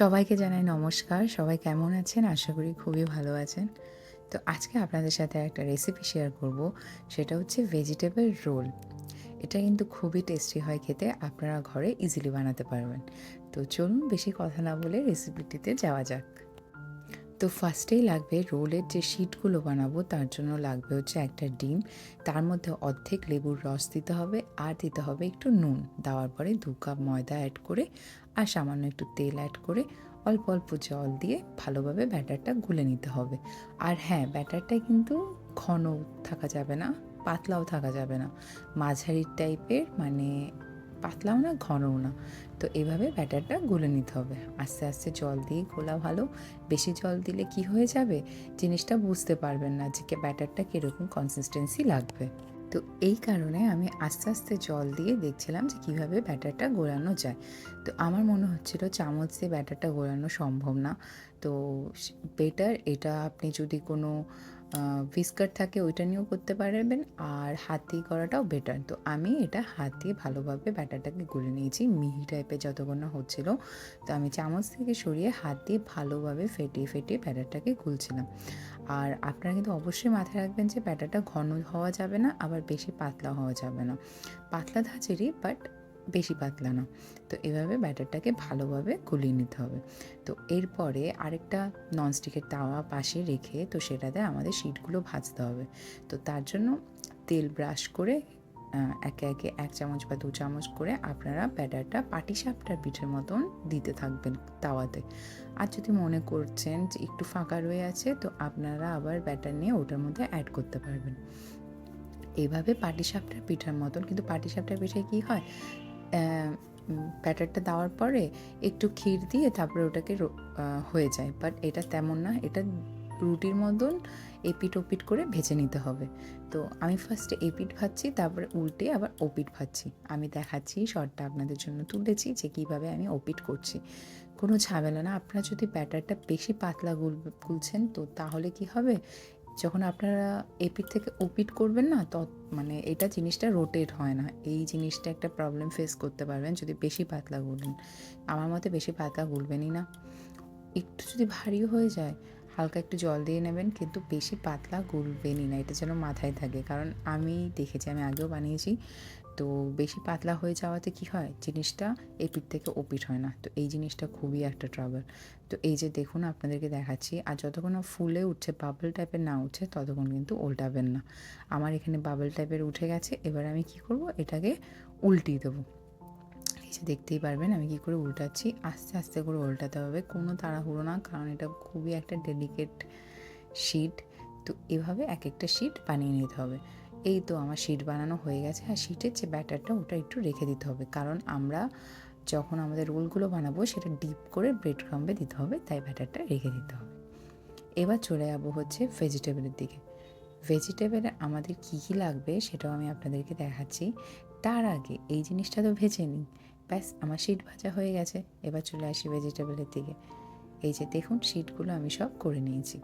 সবাইকে জানাই নমস্কার। সবাই কেমন আছেন? আশা করি খুবই ভালো আছেন। তো আজকে আপনাদের সাথে একটা রেসিপি শেয়ার করব। সেটা হচ্ছে ভেজিটেবল রোল এটা কিন্তু খুবই টেস্টি হয় খেতে। আপনারা ঘরে ইজিলি বানাতে পারবেন। তো চলুন বেশি কথা না বলে রেসিপিটিতে যাওয়া যাক। তো ফার্স্টেই লাগবে রোলের যে শিটগুলো বানাবো, তার জন্য লাগবে হচ্ছে একটা ডিম। তার মধ্যে অর্ধেক লেবুর রস দিতে হবে, আর দিতে হবে একটু নুন। দেওয়ার পরে দু কাপ ময়দা অ্যাড করে আর সামান্য একটু তেল অ্যাড করে অল্প অল্প জল দিয়ে ভালোভাবে ব্যাটারটা গুলে নিতে হবে। আর হ্যাঁ ব্যাটারটা কিন্তু ঘন থাকা যাবে না, পাতলাও থাকা যাবে না। মাঝারি টাইপের মানে পাতলাও না, ঘনও না। তো এভাবে ব্যাটারটা গুলে নিতে হবে। আস্তে আস্তে জল দিয়ে গোলা ভালো। বেশি জল দিলে কি হয়ে যাবে? জিনিসটা বুঝতে পারবেন না যে ব্যাটারটা কীরকম কনসিস্টেন্সি লাগবে। তো এই কারণে আমি আস্তে আস্তে জল দিয়ে দেখছিলাম যে কীভাবে ব্যাটারটা গোলানো যায়। তো আমার মনে হচ্ছিল চামচ দিয়ে ব্যাটারটা গোলানো সম্ভব না। তো বেটার এটা আপনি যদি কোনো ভিস্কার থাকে, ওইটা নিয়েও করতে পারবেন। আর হাত করাটাও বেটার তো আমি এটা হাত দিয়ে ভালোভাবে ব্যাটারটাকে গুলে নিয়েছি, মিহি টাইপের যতক্ষণ না হচ্ছিল। তো আমি চামচ থেকে সরিয়ে হাত দিয়ে ভালোভাবে ফেটিয়ে ফেটিয়ে ব্যাটারটাকে গুলছিলাম। আর আপনারা কিন্তু অবশ্যই মাথায় রাখবেন যে ব্যাটারটা ঘন হওয়া যাবে না, আবার বেশি পাতলা হওয়া যাবে না। পাতলা ধাঁচেরই বাট বেশি পাতলা না। তো এভাবে ব্যাটারটাকে ভালোভাবে গুলিয়ে নিতে হবে। তো এরপরে আরেকটা ননস্টিকের তাওয়া পাশে রেখে তো সেটাতে আমাদের শিটগুলো ভাজতে হবে। তো তার জন্য তেল ব্রাশ করে একে একে এক চামচ বা দু চামচ করে আপনারা ব্যাটারটা পাটি পাটিসাপটার পিঠের মতন দিতে থাকবেন তাওয়াতে। আর যদি মনে করছেন যে একটু ফাঁকা রয়ে আছে, তো আপনারা আবার ব্যাটার নিয়ে ওটার মধ্যে অ্যাড করতে পারবেন। এইভাবে পাটিসাপটার পিঠার মতন, কিন্তু পাটিসাপটার পিঠে কী হয়? ব্যাটারটা দেওয়ার পরে একটু ক্ষীর দিয়ে তারপরে ওটাকে হয়ে যায়। বাট এটা তেমন না, এটা রুটির মতন এপিট ওপিট করে ভেজে নিতে হবে। তো আমি ফার্স্টে এপিট ভাজছি, তারপরে উল্টে আবার ওপিট ভাজছি। আমি দেখাচ্ছি শর্টটা আপনাদের জন্য তুলেছি যে কীভাবে আমি ওপিট করছি। কোনো ঝামেলা না, আপনারা যদি ব্যাটারটা বেশি পাতলা গুল গুলছেন তো তাহলে কি হবে? যখন আপনারা এপিট থেকে ওপিট করবেন না তত মানে এটা জিনিসটা রোটেট হয় না। এই জিনিসটা একটা প্রবলেম ফেস করতে পারবেন যদি বেশি পাতলা গুলেন আমার মতে বেশি পাতলা গুলবেনই না। একটু যদি ভারী হয়ে যায়, হালকা একটু জল দিয়ে নেবেন, কিন্তু বেশি পাতলা গুলবেনই না। এটা যেন মাথায় থাকে। কারণ আমি দেখেছি, আমি আগেও বানিয়েছি। তো বেশি পাতলা হয়ে যাওয়াতে কি হয়? জিনিসটা এপিট থেকে ওপিট হয় না। তো এই জিনিসটা খুবই একটা ট্রাবল তো এই যে দেখুন, আপনাদেরকে দেখাচ্ছি, আর যতক্ষণ না ফুলে উঠছে বাবল টাইপের না উঠছে, ততক্ষণ কিন্তু উল্টাবেন না। আমার এখানে বাবল টাইপের উঠে গেছে, এবার আমি কি করব? এটাকে উল্টিয়ে দেবো। যে দেখতেই পারবেন, আমি কি করে উল্টাচ্ছি? আস্তে আস্তে করে উল্টাতে হবে, কোনো তাড়াহুড়ো না, কারণ এটা খুবই একটা ডেলিকেট শিট তো এভাবে এক একটা শিট বানিয়ে নিতে হবে। এই তো আমার শিট বানানো হয়ে গেছে আর শিটের যে ব্যাটারটা ওটা একটু রেখে দিতে হবে। কারণ আমরা যখন আমাদের রোলগুলো বানাবো সেটা ডিপ করে ব্রেড ক্রাম্বে দিতে হবে, তাই ব্যাটারটা রেখে দিতে হবে। এবার চলে যাব হচ্ছে ভেজিটেবলের দিকে। ভেজিটেবলে আমাদের কী কী লাগবে সেটাও আমি আপনাদেরকে দেখাচ্ছি। তার আগে এই জিনিসটা তো ভেজে নিই। ব্যাস, আমার শিট ভাজা হয়ে গেছে। এবার চলে আসি ভেজিটেবলের দিকে। এই যে দেখুন শিটগুলো আমি সব করে নিয়েছি।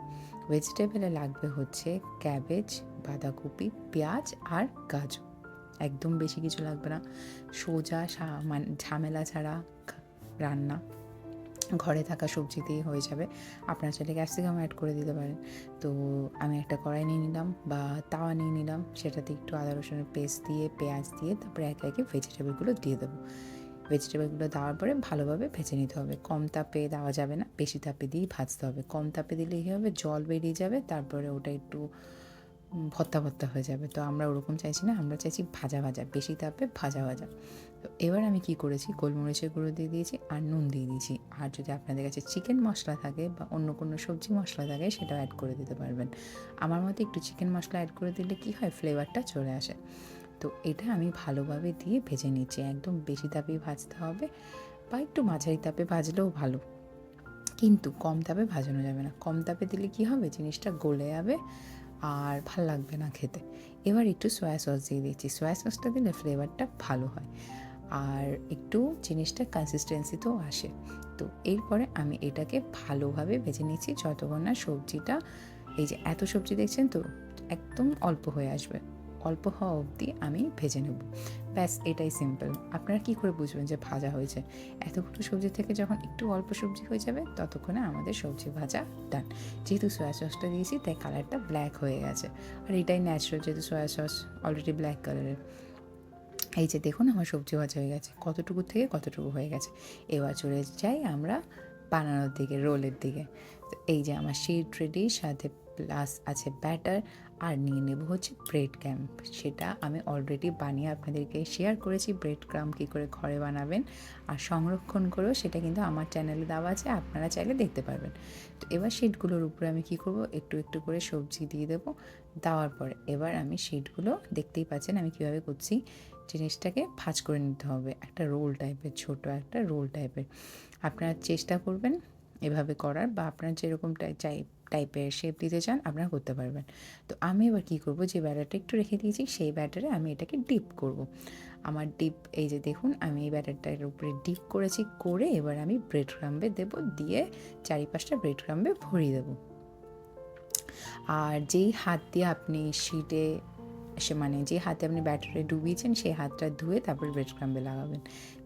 ভেজিটেবলে লাগবে হচ্ছে ক্যাবেজ বাঁধাকপি, পেঁয়াজ আর গাজর। একদম বেশি কিছু লাগবে না। সোজা মানে ঝামেলা ছাড়া রান্না। ঘরে থাকা সবজিতেই হয়ে যাবে। আপনার চাইলে ক্যাপসিকাম অ্যাড করে দিতে পারেন। তো আমি একটা কড়াই নিয়ে নিলাম বা তাওয়া নিয়ে নিলাম। সেটাতে একটু আদা, রসুনের পেস্ট দিয়ে, পেঁয়াজ দিয়ে তারপরে একে একে ভেজিটেবলগুলো দিয়ে দেবো। ভেজিটেবলগুলো দেওয়ার পরে ভালোভাবে ভেজে নিতে হবে। কম তাপে দেওয়া যাবে না। বেশি তাপে দিয়েই ভাজতে হবে। কম তাপে দিলে কী হবে? জল বেরিয়ে যাবে। তারপরে ওটা একটু ভত্তা ভত্তা হয়ে যাবে। তো আমরা ওরকম চাইছি না, আমরা চাইছি ভাজা ভাজা, বেশি তাপে ভাজা ভাজা। তো এবার আমি কি করেছি? গোলমরিচের গুঁড়ো দিয়ে দিয়েছি আর নুন দিয়ে দিয়েছি। আর যদি আপনাদের কাছে চিকেন মশলা থাকে বা অন্য কোনো সবজি মশলা থাকে, সেটাও অ্যাড করে দিতে পারবেন। আমার মতে একটু চিকেন মশলা অ্যাড করে দিলে কি হয়? ফ্লেভারটা চলে আসে। তো এটা আমি ভালোভাবে দিয়ে ভেজে নিচ্ছি। একদম বেশি তাপেই ভাজতে হবে বা একটু মাঝারি তাপে ভাজলেও ভালো। কিন্তু কম তাপে ভাজানো যাবে না। কম তাপে দিলে কি হবে? জিনিসটা গলে যাবে। আর ভালো লাগবে না খেতে। এবার একটু সয়া সস দিয়ে দিচ্ছি। সয়া সসটা দিলে ফ্লেভারটা ভালো হয়। আর একটু জিনিসটা কনসিস্টেন্সিতেও আসে। তো এরপরে আমি এটাকে ভালোভাবে ভেজে নিচ্ছি। যতক্ষণ না সবজিটা, এই যে এত সবজি দেখছেন তো, একদম অল্প হয়ে আসবে। অল্প হওয়া অবধি আমি ভেজে নেব। ব্যাস, এটাই সিম্পল আপনারা কী করে বুঝবেন যে ভাজা হয়েছে? এতগুলো সবজি থেকে যখন একটু অল্প সবজি হয়ে যাবে, ততক্ষণে আমাদের সবজি ভাজা ডান যেহেতু সয়া সসটা দিয়েছি, তাই কালারটা ব্ল্যাক হয়ে গেছে। আর এটাই ন্যাচারাল যেহেতু সয়া সস অলরেডি ব্ল্যাক কালারের এই যে দেখুন, আমার সবজি ভাজা হয়ে গেছে। কতটুকু থেকে কতটুকু হয়ে গেছে? এবার চলে যাই আমরা বানানোর দিকে রোলের দিকে। এই যে আমার শিট রেডি সাথে প্লাস আছে ব্যাটার আর নিয়ে নেব হচ্ছে ব্রেড ক্যাম্প সেটা আমি অলরেডি বানিয়ে আপনাদেরকে শেয়ার করেছি ব্রেড ক্রাম কী করে ঘরে বানাবেন আর সংরক্ষণ করেও সেটা কিন্তু আমার চ্যানেলে দেওয়া আছে, আপনারা চাইলে দেখতে পারবেন। তো এবার শিটগুলোর উপরে আমি কি করব? একটু একটু করে সবজি দিয়ে দেবো। দেওয়ার পরে এবার আমি শিটগুলো দেখতেই পাচ্ছেন আমি কীভাবে করছি জিনিসটাকে ভাজ করে নিতে হবে, একটা রোল টাইপের ছোট একটা রোল টাইপের আপনারা চেষ্টা করবেন এভাবে করার বা আপনার যেরকম চাই টাইপের শেপ দিতে চান, আপনারা করতে পারবেন। তো আমি এবার কী করব? যে ব্যাটারটা একটু রেখে দিয়েছি, সেই ব্যাটারে আমি এটাকে ডিপ করব। আমার ডিপ এই যে দেখুন, আমি এই ব্যাটারটার উপরে ডিপ করেছি, করে এবার আমি ব্রেড ক্রাম্বে দেবো, দিয়ে চারিপাশটা ব্রেড ক্রাম্বে ভরিয়ে দেবো। আর যেই হাত দিয়ে আপনি শিটে সে মানে যে হাতে আপনি ব্যাটারে ডুবিয়েছেন, সেই হাতটা ধুয়ে তারপর ব্রেড ক্রাম্বে লাগাবেন।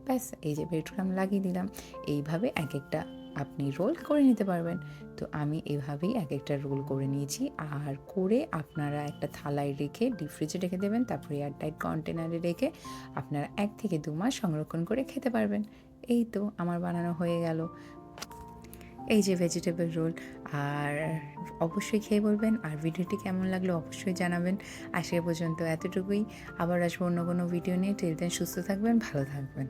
ব্যাস, এই যে ব্রেড ক্রাম্ব লাগিয়ে দিলাম। এইভাবে এক একটা আপনি রোল করে নিতে পারবেন। তো আমি এভাবেই এক একটা রোল করে নিয়েছি। আর করে আপনারা একটা থালায় রেখে ডিপ ফ্রিজে রেখে দেবেন, তারপরে এয়ারটাইট কন্টেনারে রেখে আপনারা এক থেকে দু মাস সংরক্ষণ করে খেতে পারবেন। এই তো আমার বানানো হয়ে গেল। এই যে ভেজিটেবল রোল আর অবশ্যই খেয়ে বলবেন, আর ভিডিওটি কেমন লাগল অবশ্যই জানাবেন। আজকে পর্যন্ত এতটুকুই। আবার আসব অন্য কোনো ভিডিও নিয়ে। টেলতেন সুস্থ থাকবেন, ভালো থাকবেন।